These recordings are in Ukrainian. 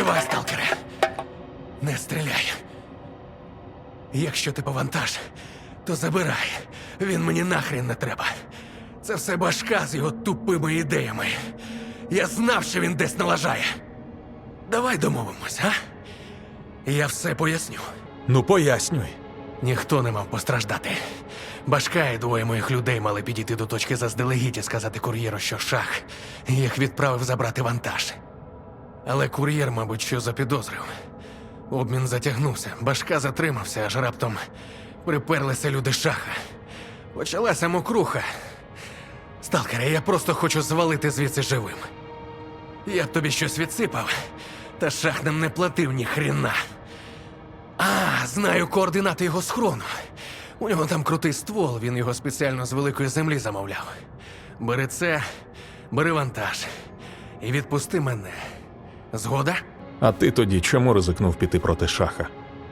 Стривай, сталкере. Не стріляй. Якщо ти повантаж, то забирай. Він мені нахрен не треба. Це все башка з його тупими ідеями. Я знав, що він десь налажає. Давай домовимось, а? Я все поясню. Ну пояснюй. Ніхто не мав постраждати. Башка і двоє моїх людей мали підійти до точки заздалегідь і сказати кур'єру, що шах їх відправив забрати вантаж. Але кур'єр, мабуть, що запідозрив. Обмін затягнувся, башка затримався, аж раптом приперлися люди шаха. Почалася мокруха. Сталкере, я просто хочу звалити звідси живим. Я б тобі щось відсипав, та шах нам не платив ні хрена. А, знаю координати його схрону. У нього там крутий ствол, він його спеціально з великої землі замовляв. Бери це, бери вантаж і відпусти мене. Згода? А ти тоді чому ризикнув піти проти шаха?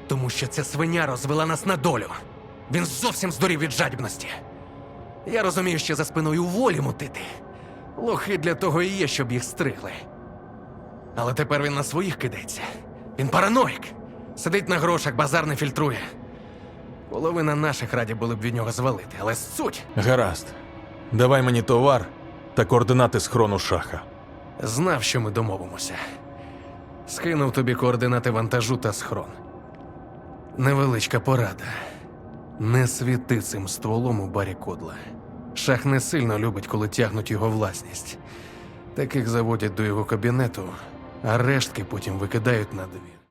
Тому що ця свиня розвела нас на долю. Він зовсім здурів від жадібності. Я розумію, що за спиною волі мутити. Лохи для того і є, щоб їх стригли. Але тепер він на своїх кидається. Він параноїк. Сидить на грошах, базар не фільтрує. Половина наших раді були б від нього звалити, але суть Гаразд. Давай мені товар та координати схрону шаха. знав, що ми домовимося. Скинув тобі координати вантажу та схрон. Невеличка порада. Не світи цим стволом у барі кодла. Шах не сильно любить, коли тягнуть його власність. Таких заводять до його кабінету, а рештки потім викидають на двір.